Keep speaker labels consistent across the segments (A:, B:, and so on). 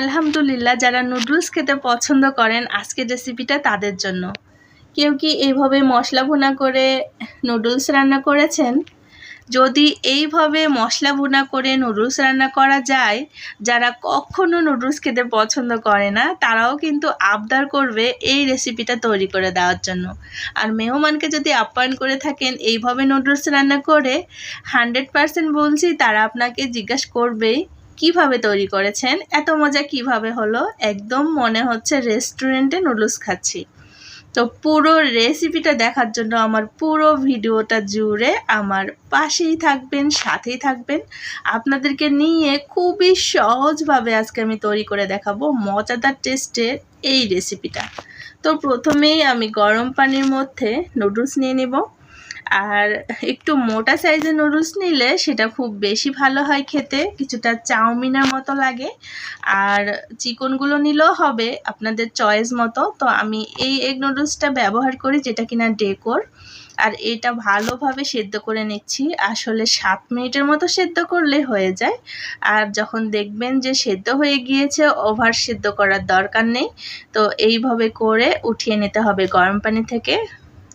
A: আলহামদুলিল্লাহ যারা নুডলস খেতে পছন্দ করেন, আজকের রেসিপিটা তাদের জন্য। কেউ কি এইভাবে মশলা ভুনা করে নুডলস রান্না করেছেন? যদি এইভাবে মশলা ভুনা করে নুডলস রান্না করা যায়, যারা কখনো নুডলস খেতে পছন্দ করে না, তারাও কিন্তু আবদার করবে এই রেসিপিটা তৈরি করে দেওয়ার জন্য। আর মেহমানকে যদি আপ্যায়ন করে থাকেন এইভাবে নুডলস রান্না করে হান্ড্রেড পারসেন্ট বলছি তারা আপনাকে জিজ্ঞাসা করবেই কীভাবে তৈরি করেছেন? এত মজা কীভাবে হলো? একদম মনে হচ্ছে রেস্টুরেন্টে নুডলস খাচ্ছি। তো পুরো রেসিপিটা দেখার জন্য আমার পুরো ভিডিওটা জুড়ে আমার পাশেই থাকবেন, সাথেই থাকবেন। আপনাদেরকে নিয়ে খুবই সহজভাবে আজকে আমি তৈরি করে দেখাবো মজাদার টেস্টের এই রেসিপিটা তো প্রথমেই আমি গরম পানির মধ্যে নুডলস নিয়ে নেব। আর একটু মোটা সাইজের নুডলস নিলে সেটা খুব বেশি ভালো হয় খেতে, কিছুটা চাউমিনের মতো লাগে। আর চিকনগুলো নিলেও হবে আপনাদের চয়েস মতো। তো আমি এই এগ নুডলসটা ব্যবহার করি যেটা কিনা ডেকোর আর এটা ভালোভাবে সেদ্ধ করে নিচ্ছি। আসলে সাত মিনিটের মতো সেদ্ধ করলে হয়ে যায়। আর যখন দেখবেন যে সেদ্ধ হয়ে গিয়েছে ওভার সেদ্ধ করার দরকার নেই। তো এইভাবে করে উঠিয়ে নিতে হবে গরম পানি থেকে।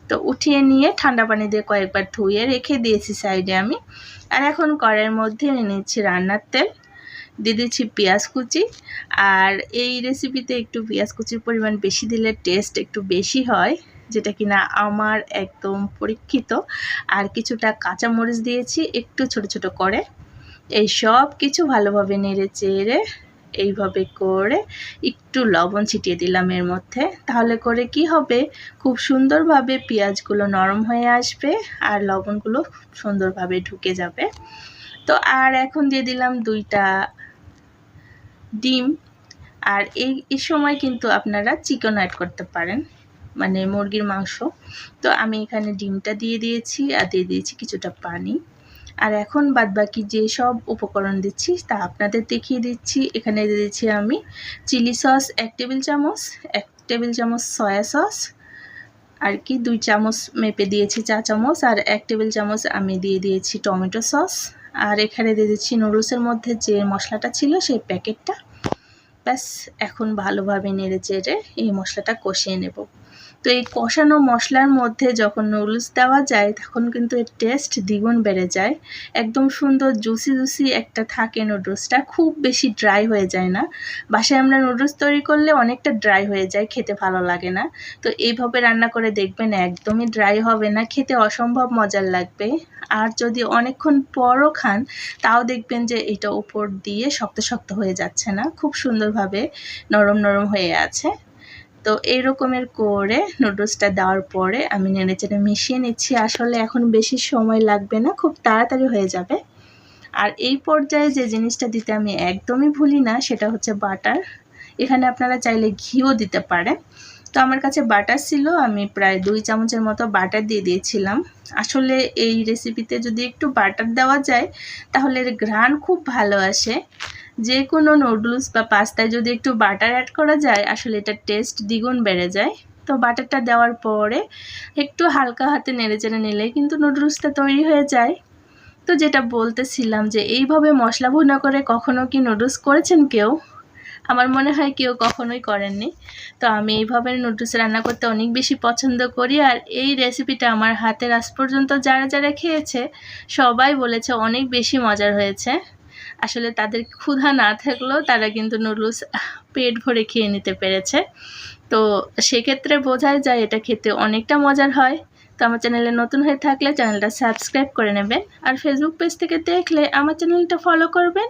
A: তো উঠিয়ে নিয়ে ঠান্ডা পানি দিয়ে কয়েকবার ধুয়ে রেখে দিয়েছি সাইডে আমি। আর এখন কড়াইয়ের মধ্যে নিচ্ছি রান্নার তেল। দিয়ে দিচ্ছি পেঁয়াজ কুচি। আর এই রেসিপিতে একটু পেঁয়াজ কুচির পরিমাণ বেশি দিলে টেস্ট একটু বেশি হয়, যেটা কিনা আমার একদম পরীক্ষিত। আর কিছুটা কাঁচামরিচ দিয়েছি, একটু ছোট ছোট করে। এই সব কিছু ভালোভাবে নেড়ে চেড়ে এইভাবে করে একটু লবণ ছিটিয়ে দিলাম এর মধ্যে। তাহলে করে কি হবে? খুব সুন্দরভাবে পেঁয়াজগুলো নরম হয়ে আসবে আর লবণগুলো সুন্দরভাবে ঢুকে যাবে। তো আর এখন দিয়ে দিলাম দুইটা ডিম। আর এই এই সময় কিন্তু আপনারা চিকেন অ্যাড করতে পারেন মানে মুরগির মাংস। তো আমি এখানে ডিমটা দিয়ে দিয়েছি আর দিয়ে দিয়েছি কিছুটা পানি। আর এখন বাদবাকি যে সব উপকরণ দিচ্ছি, তা আপনাদের দেখিয়ে দিচ্ছি। এখানে দিয়ে দিচ্ছি আমি চিলি সস এক টেবিল চামচ, এক টেবিল চামচ সয়া সস, আর কি দুই চামচ মেপে দিয়েছি চা চামচ, আর এক টেবিল চামচ আমি দিয়ে দিয়েছি টমেটো সস। আর এখানে দিয়ে দিচ্ছি নুডলসের মধ্যে যে মশলাটা ছিল সেই প্যাকেটটা। ব্যাস, এখন ভালোভাবে নেড়ে চেড়ে এই মশলাটা কষিয়ে নেব। তো এই কষানো মশলার মধ্যে যখন নুডলস দেওয়া যায়, তখন কিন্তু এর টেস্ট দ্বিগুণ বেড়ে যায়। একদম সুন্দর জুসি জুসি একটা থাকে নুডলসটা, খুব বেশি ড্রাই হয়ে যায় না। বাসায় আমরা নুডলস তৈরি করলে অনেকটা ড্রাই হয়ে যায়, খেতে ভালো লাগে না। তো এইভাবে রান্না করে দেখবেন, একদমই ড্রাই হবে না, খেতে অসম্ভব মজার লাগবে। আর যদি অনেকক্ষণ পরও খান, তাও দেখবেন যে এটা উপর দিয়ে শক্ত শক্ত হয়ে যাচ্ছে না, খুব সুন্দরভাবে নরম নরম হয়ে আছে। তো এই রকমের করে নুডলসটা দেওয়ার পরে আমি নেড়ে চেড়ে মিশিয়ে নিচ্ছি। আসলে এখন বেশি সময় লাগবে না, খুব তাড়াতাড়ি হয়ে যাবে। আর এই পর্যায়ে যে জিনিসটা দিতে আমি একদমই ভুলি না, সেটা হচ্ছে বাটার। এখানে আপনারা চাইলে ঘিও দিতে পারেন। তো আমার কাছে বাটার ছিল, আমি প্রায় দুই চামচের মতো বাটার দিয়ে দিয়েছিলাম। আসলে এই রেসিপিতে যদি একটু বাটার দেওয়া যায়, তাহলে এর ঘ্রাণ খুব ভালো আসে। যে কোনো নুডলস বা পাস্তায় যদি একটু বাটার অ্যাড করা যায়, আসলে এটার টেস্ট দ্বিগুণ বেড়ে যায়। তো বাটারটা দেওয়ার পরে একটু হালকা হাতে নেড়ে চেড়ে নিলেই কিন্তু নুডলসটা তৈরি হয়ে যায়। তো যেটা বলতেছিলাম যে, এইভাবে মশলা ভুনা করে কখনো কি নুডলস করেছেন কেউ? আমার মনে হয় কেউ কখনোই করেননি। তো আমি এইভাবে নুডলস রান্না করতে অনেক বেশি পছন্দ করি আর এই রেসিপিটা আমার হাতের আজ পর্যন্ত যারা যারা খেয়েছে, সবাই বলেছে অনেক বেশি মজার হয়েছে। আসলে তাদের ক্ষুধা না থাকলেও তারা কিন্তু নুডলস পেট ভরে খেয়ে নিতে পেরেছে। তো সেক্ষেত্রে বোঝাই যায় এটা খেতে অনেকটা মজার হয়। তো আমার চ্যানেলে নতুন হয়ে থাকলে চ্যানেলটা সাবস্ক্রাইব করে নেবেন। আর ফেসবুক পেজ থেকে দেখলে আমার চ্যানেলটা ফলো করবেন।